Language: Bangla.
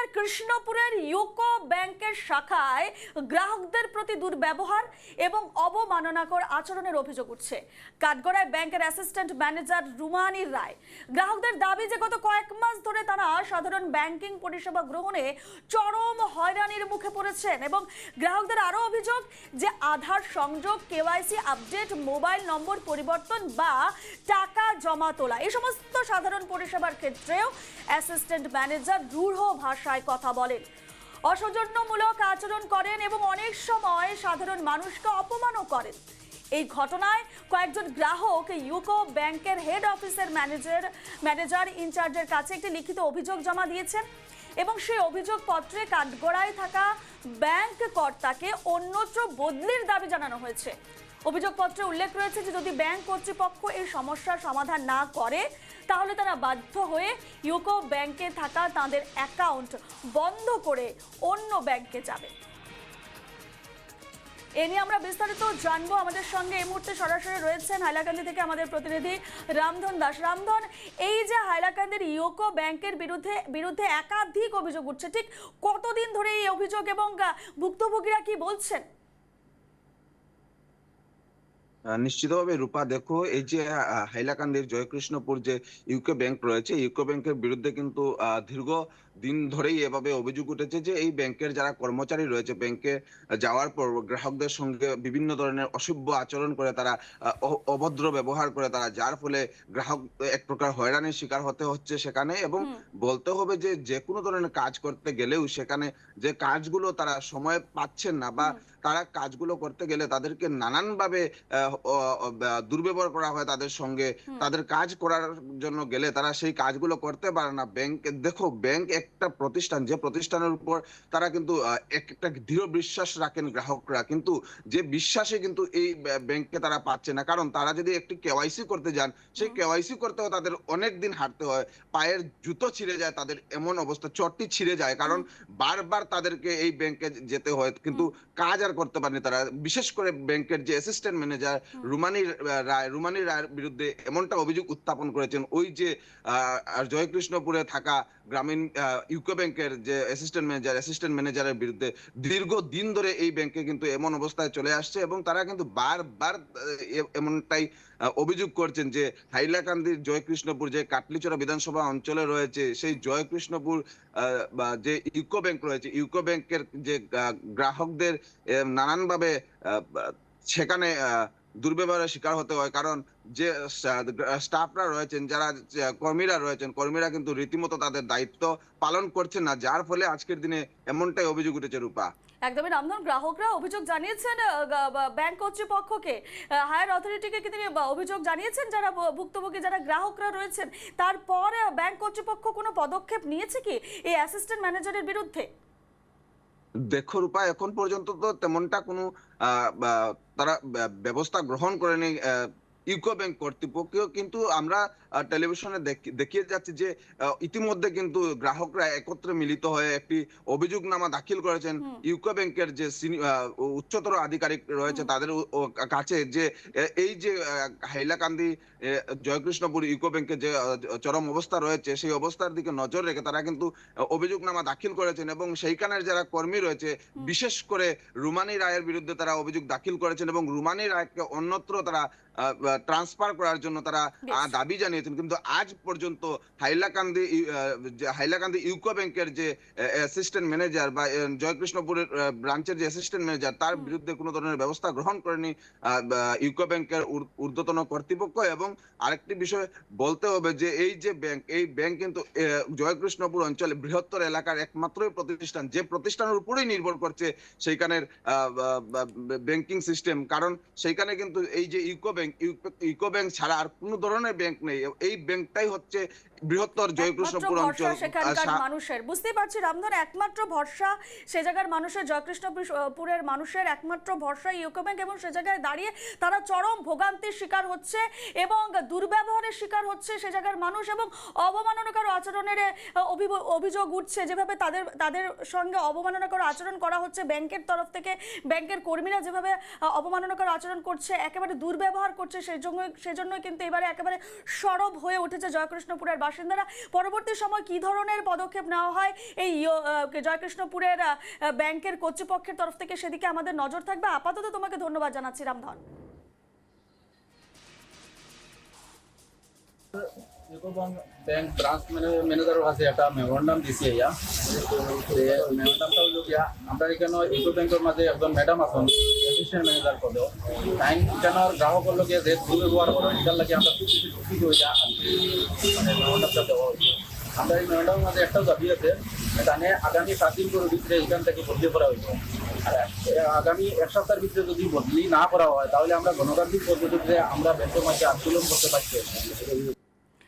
জেলার কৃষ্ণপুরের ইউকো ব্যাংকের শাখায় গ্রাহকদের প্রতি দুর্ব্যবহার এবং অবমাননাকর আচরণের অভিযোগ উঠছে। কাঠগড়ায় ব্যাংকের অ্যাসিস্ট্যান্ট ম্যানেজার রুমানি রায়। গ্রাহকদের দাবি যে গত কয়েক মাস ধরে তারা সাধারণ ব্যাংকিং পরিষেবা গ্রহণে চরম হয়রানির মুখে পড়েছেন এবং গ্রাহকদের আরও অভিযোগ যে আধার সংযোগ, কেওয়াইসি আপডেট, মোবাইল নম্বর পরিবর্তন বা টাকা জমা তোলা এই সমস্ত সাধারণ পরিষেবার ক্ষেত্রেও অ্যাসিস্ট্যান্ট ম্যানেজার রূঢ় ভাষায় কথা বলেন। অসৌজন্যমূলক আচরণ করেন এবং অনেক সময় সাধারণ মানুষকে অপমানও করেন। এই ঘটনায় কয়েকজন গ্রাহক ইউকো ব্যাংকের হেড অফিসের ম্যানেজার ম্যানেজার ইনচার্জের কাছে একটি লিখিত অভিযোগ জমা দিয়েছেন এবং সেই অভিযোগপত্রে কাঠগড়ায় থাকা ব্যাংক কর্তাকে অন্যত্র বদলির দাবি জানানো হয়েছে। অভিযোগপত্রে উল্লেখ রয়েছে যে যদি ব্যাংক কর্তৃপক্ষ এই সমস্যার সমাধান না করে, তাহলে তারা বাধ্য হয়ে ইউকো ব্যাংকে থাকা তাদের অ্যাকাউন্ট বন্ধ করে অন্য ব্যাংকে যাবে। এ নিয়ে আমরা বিস্তারিত জানব। আমাদের সঙ্গে এই মুহূর্তে সরাসরি রয়েছেন হাইলাকান্দি থেকে আমাদের প্রতিনিধি রামধন দাস। রামধন, এই যে হাইলাকান্দির ইউকো ব্যাংকের বিরুদ্ধে বিরুদ্ধে একাধিক অভিযোগ উঠছে, ঠিক কতদিন ধরে এই অভিযোগ এবং ভুক্তভোগীরা কি বলছেন? নিশ্চিতভাবে রূপা দেখো এই যে হাইলাকান্দির জয়কৃষ্ণপুর যে ইউকো ব্যাংক রয়েছে ইউকো ব্যাংকের বিরুদ্ধে কিন্তু দীর্ঘ দিন ধরেই এভাবে অভিযোগ উঠেছে যে এই ব্যাংকের যারা কর্মচারী রয়েছে ব্যাংকে যাওয়ার পর গ্রাহকদের সঙ্গে বিভিন্ন ধরনের অসভ্য আচরণ করে তারা অভদ্র ব্যবহার করে তারা যার ফলে গ্রাহক এক প্রকার হয়রানির শিকার হতে হচ্ছে সেখানে এবং বলতে হবে যে যে কোনো ধরনের কাজ করতে গেলেও সেখানে যে কাজগুলো তারা সময় পাচ্ছেন না বা তারা কাজগুলো করতে গেলে তাদেরকে নানানভাবে দুর্ব্যবহার করা হয় তাদের সঙ্গে তাদের কাজ করার জন্য গেলে তারা সেই কাজগুলো করতে পারে না। ব্যাংক দেখো ব্যাংক একটা প্রতিষ্ঠান যে প্রতিষ্ঠানের উপর তারা কিন্তু একটা দৃঢ় বিশ্বাস রাখেন গ্রাহকরা। কিন্তু যে বিশ্বাসে কিন্তু এই ব্য- ব্যাংকে তারা পাচ্ছে না। কারণ তারা যদি একটি কেওয়াইসি করতে যান সেই। কেওয়াইসি করতেও তাদের অনেক দিন হাঁটতে হয়। পায়ের জুতো ছিঁড়ে যায় তাদের এমন অবস্থা চটটি ছিঁড়ে যায়। কারণ বারবার তাদেরকে এই ব্যাংকে যেতে হয়। কিন্তু কাজ আর করতে পারেনি তারা। বিশেষ করে ব্যাংকের যে অ্যাসিস্ট্যান্ট ম্যানেজার। রুমানি রায় রুমানি রায়ের বিরুদ্ধে এমনটা অভিযোগ উত্থাপন করেছেন ওই যে জয়কৃষ্ণপুরে থাকা গ্রামীণ ইউকো ব্যাংকের যে অ্যাসিস্ট্যান্ট ম্যানেজার অ্যাসিস্ট্যান্ট ম্যানেজারের বিরুদ্ধে দীর্ঘ দিন ধরে এই ব্যাংকে কিন্তু এমন অবস্থায় চলে আসছে এবং তারা কিন্তু বারবার এমনটাই অভিযোগ করছেন যে হাইলাকান্দির জয়কৃষ্ণপুর যে কাটলিচড়া বিধানসভা অঞ্চলে রয়েছে সেই জয়কৃষ্ণপুর যে ইউকো ব্যাংক রয়েছে ইউকো ব্যাংকের যে গ্রাহকদের নানানভাবে সেখানে আহ, দুর্ব্যবহারের শিকার হতে হয়। কারণ যে স্টাফরা রয়েছেন, যারা কর্মীরা রয়েছেন, কর্মীরা কিন্তু রীতিমতো তাদের দায়িত্ব পালন করছেন না। যার ফলে আজকের দিনে এমনটাই অভিযোগ উঠেছে রূপা। একদমই রামধন গ্রাহকরা অভিযোগ জানিয়েছেন ব্যাংক কর্তৃপক্ষকে। হায়ার অথরিটিকে তিনি অভিযোগ জানিয়েছেন যারা ভুক্তভোগী, যারা গ্রাহকরা রয়েছেন? তারপর ব্যাংক কর্তৃপক্ষ কোনো পদক্ষেপ নিয়েছে কি এই অ্যাসিস্ট্যান্ট ম্যানেজারের বিরুদ্ধে? দেখো রূপা এখন পর্যন্ত তো তেমনটা কোনো তারা ব্যা- ব্যবস্থা গ্রহণ করেনি ইউকো ব্যাংক কর্তৃপক্ষ কিন্তু আমরা টেলিভিশনে দেখিয়ে যাচ্ছি যে ইতিমধ্যে কিন্তু গ্রাহকরা একত্রে মিলিত হয়ে একটি অভিযোগনামা দাখিল করেছেন। ইউকো ব্যাংকের যে উচ্চতর আধিকারিক রয়েছে তাদের কাছে যে এই যে হাইলাকান্দি জয়কৃষ্ণপুর ইউকো ব্যাংকের যে চরম অবস্থা রয়েছে সেই অবস্থার দিকে নজর রেখে তারা কিন্তু অভিযোগনামা দাখিল করেছেন এবং সেইখানের যারা কর্মী রয়েছে বিশেষ করে রুমানি রায়ের বিরুদ্ধে তারা অভিযোগ দাখিল করেছেন এবং রুমানি রায়কে অন্যত্র তারা ট্রান্সফার করার জন্য তারা দাবি জানিয়েছেন। কিন্তু আজ পর্যন্ত হাইলাকান্দি হাইলাকান্দি ইউকো ব্যাংকের যে অ্যাসিস্ট্যান্ট ম্যানেজার বা জয়কৃষ্ণপুরের ব্রাঞ্চের যে অ্যাসিস্ট্যান্ট ম্যানেজার তার বিরুদ্ধে কোনো ধরনের ব্যবস্থা গ্রহণ করেনি ইউকো ব্যাংকের ঊর্ধ্বতন কর্তৃপক্ষ। এবং আরেকটি বিষয় বলতে হবে যে এই যে ব্যাংক এই ব্যাংক কিন্তু জয়কৃষ্ণপুর অঞ্চলে বৃহত্তর এলাকার একমাত্রই প্রতিষ্ঠান। যে প্রতিষ্ঠানের উপরেই নির্ভর করছে সেইখানের ব্যাংকিং সিস্টেম কারণ সেইখানে কিন্তু এই যে ইউকো ব্যাংক ইউকো ব্যাংক ছাড়া আর কোনো ধরনের ব্যাংক নেই। এই ব্যাংকটাই হচ্ছে বৃহত্তর জয়কৃষ্ণপুর অঞ্চল সেখানকার মানুষের। বুঝতেই পারছি রামধন একমাত্র ভরসা সে জায়গার মানুষের জয়কৃষ্ণপুরের মানুষের একমাত্র ভরসা ইউকো ব্যাংক এবং সে জায়গায় দাঁড়িয়ে তারা চরম ভোগান্তির শিকার হচ্ছে এবং দুর্ব্যবহারের শিকার হচ্ছে সে জায়গার মানুষ এবং অবমাননাকর আচরণের অভিযোগ উঠছে যেভাবে তাদের তাদের সঙ্গে অবমাননাকর আচরণ করা হচ্ছে ব্যাংকের তরফ থেকে। ব্যাংকের কর্মীরা যেভাবে অবমাননাকর আচরণ করছে একেবারে দুর্ব্যবহার করছে সেই জন্য সেজন্য কিন্তু এবারে একেবারে সরব হয়ে উঠেছে জয়কৃষ্ণপুরের বাসিন্দারা, পরবর্তী সময় কি ধরনের পদক্ষেপ নেওয়া হয়? এই জয়কৃষ্ণপুরের ব্যাংকের কর্তৃপক্ষের তরফ থেকে সেদিকে আমাদের নজর থাকবে। আপাতত তোমাকে ধন্যবাদ জানাচ্ছি, রামধন। ব্রাঞ্চ ম্যানেজারের কাছে একটা মেমোরান্ডাম দিছি ইয়া মেমোরান্ডামটা হলো গিয়া, আমরা এখানে ইউকো ব্যাংকের মাঝে একজন ম্যাডাম আছেন অ্যাসিস্ট্যান্ট ম্যানেজার পদে টাইম এখানে গ্রাহকের লোকে যে দুর্ব্যবহার করে এটার লাগে আমরা খুশি হয়ে যা মানে মেমোরান্ডামটা দেওয়া হয়েছে আমরা এই মেমোরান্ডামের মাঝে একটাও দাবি আছে আগামী সাত দিন করে ভিতরে এখান থেকে বদলি করা হয়েছে আগামী এক সপ্তাহের ভিতরে যদি বদলি না করা হয়, তাহলে আমরা গণতান্ত্রিক পদ্ধতিতে আমরা ব্যাংকের মাঝে আন্দোলন করতে পারছি।